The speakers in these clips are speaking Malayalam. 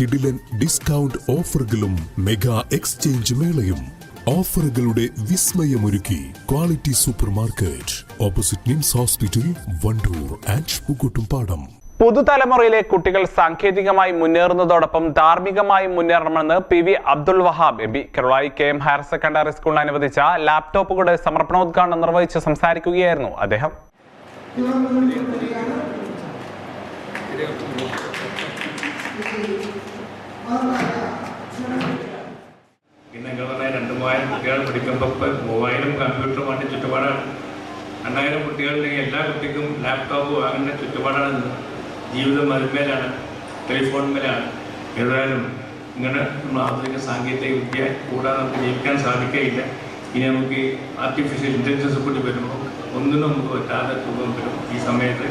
കിടിലൻ ഡിസ്കൗണ്ട് ഓഫറുകളും മെഗാ എക്സ്ചേഞ്ച് മേളയും ഓഫറുകളുടെ വിസ്മയമൊരുക്കി quality supermarket opposite Nims hospital Wandoor and Pookkottumpadam പുതുതലമുറയിലെ കുട്ടികൾ സാങ്കേതികമായി മുന്നേറുന്നതോടൊപ്പം ധാർമ്മികമായി മുന്നേറണമെന്ന് P V Abdul Wahab M P Karulai K M higher secondary സ്കൂളിന് അനുവദിച്ച ലാപ്ടോപ്പുകളുടെ സമർപ്പണോദ്ഘാടനം നിർവഹിച്ച് സംസാരിക്കുകയായിരുന്നു അദ്ദേഹം നിങ്ങൾ പറഞ്ഞ രണ്ട് മൂവായിരം കുട്ടികൾ പഠിക്കുമ്പോൾ മൂവായിരം കമ്പ്യൂട്ടർ വേണ്ട ചുറ്റുപാടാണ്. രണ്ടായിരം കുട്ടികളുടെ എല്ലാ കുട്ടിക്കും ലാപ്ടോപ്പ് വാങ്ങേണ്ട ചുറ്റുപാടാണ്. ഇന്ന്. ജീവിതം അതിന്മേലാണ് ടെലിഫോണിന്മേലാണ് ഏതായാലും ഇങ്ങനെ നമ്മൾ ആധുനിക സാങ്കേതിക വിദ്യ കൂടാതെ നമുക്ക് ജീവിക്കാൻ സാധിക്കുകയില്ല. ഇനി നമുക്ക് ആർട്ടിഫിഷ്യൽ ഇന്റലിജൻസ് കൂടി വരുമ്പോൾ ഒന്നിനും നമുക്ക് പറ്റാതെ തോന്നും വരും ഈ സമയത്ത്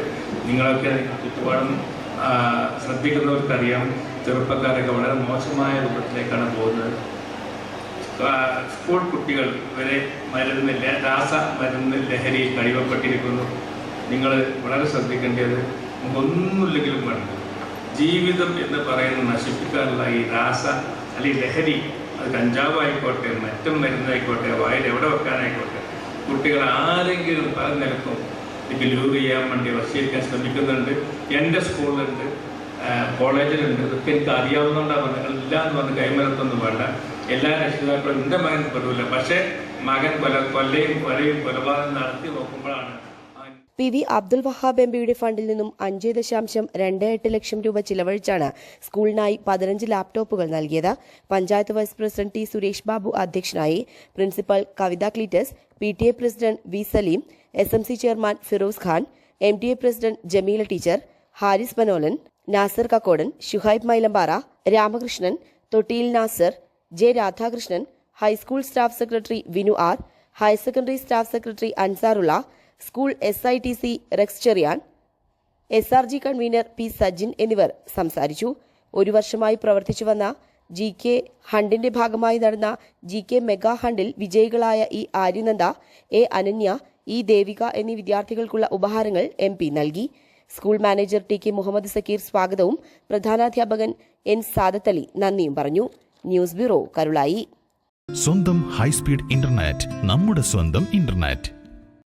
നിങ്ങളൊക്കെ ചുറ്റുപാടും ശ്രദ്ധിക്കുന്നവർക്കറിയാം ചെറുപ്പക്കാരൊക്കെ വളരെ മോശമായ രൂപത്തിലേക്കാണ് പോകുന്നത്. സ്കൂൾ കുട്ടികൾ വരെ മരുന്ന് രാസ മരുന്ന് ലഹരിയിൽ കഴിവപ്പെട്ടിരിക്കുന്നു. നിങ്ങൾ വളരെ ശ്രദ്ധിക്കേണ്ടത് ഒന്നുമില്ലെങ്കിലും വേണ്ട ജീവിതം എന്ന് പറയുന്ന നശിപ്പിക്കാനുള്ള ഈ രാസ അല്ലെങ്കിൽ ലഹരി അത് കഞ്ചാവ് ആയിക്കോട്ടെ മറ്റും മരുന്നായിക്കോട്ടെ വായിൽ എവിടെ വെക്കാനായിക്കോട്ടെ കുട്ടികൾ ആരെങ്കിലും പല നിരക്കും ഇത് ലൂവ് ചെയ്യാൻ വേണ്ടി വശീകരിക്കാൻ ശ്രമിക്കുന്നുണ്ട്. എന്റെ സ്കൂളിലുണ്ട് കോളേജിലുണ്ട്. ഇതൊക്കെ എനിക്ക് അറിയാവുന്നതുകൊണ്ടാണ് പറഞ്ഞത്. എന്ന് പറഞ്ഞ് കൈമലത്തൊന്നും വേണ്ട. എല്ലാ രക്ഷിതാക്കളും എന്റെ മകൻ പെടില്ല പക്ഷേ മകൻ കൊല കൊല്ലയും കൊലയും കൊലപാതകം നടത്തി നോക്കുമ്പോഴാണ് P V Abdul Wahab M പിയുടെ ഫണ്ടിൽ നിന്നും അഞ്ച് ദശാംശം രണ്ട് എട്ട് ലക്ഷം രൂപ ചിലവഴിച്ചാണ് സ്കൂളിനായി പതിനഞ്ച് ലാപ്ടോപ്പുകൾ നൽകിയത്. Panchayat vice president T Suresh Babu അധ്യക്ഷനായി. Principal Kavitha Cletus P T A president V Saleem S M C chairman Firoz Khan M D A president Jameela teacher Haris Banolan Nasar Kakkodan Shuhaib Mylampara Ramakrishnan Thottiyil Nasar J Radhakrishnan high school staff secretary Vinu R higher secondary staff secretary Ansarulla school S I T C Rex Cherian S R G convener P Sajin എന്നിവർ സംസാരിച്ചു. ഒരു വർഷമായി പ്രവർത്തിച്ചു വന്ന ജി കെ ഹണ്ടിന്റെ ഭാഗമായി നടന്ന ജി കെ മെഗാ ഹണ്ടിൽ വിജയികളായ E Aryananda A Ananya E Devika എന്നീ വിദ്യാർത്ഥികൾക്കുള്ള ഉപഹാരങ്ങൾ എം പി നൽകി. School manager T K Muhammad Sakkeer സ്വാഗതവും പ്രധാനാധ്യാപകൻ എൻ സാദത്തലി നന്ദിയും പറഞ്ഞു. News bureau Karulai. സ്വന്തം ഹൈസ്പീഡ് ഇന്റർനെറ്റ് നമ്മുടെ സ്വന്തം ഇന്റർനെറ്റ്.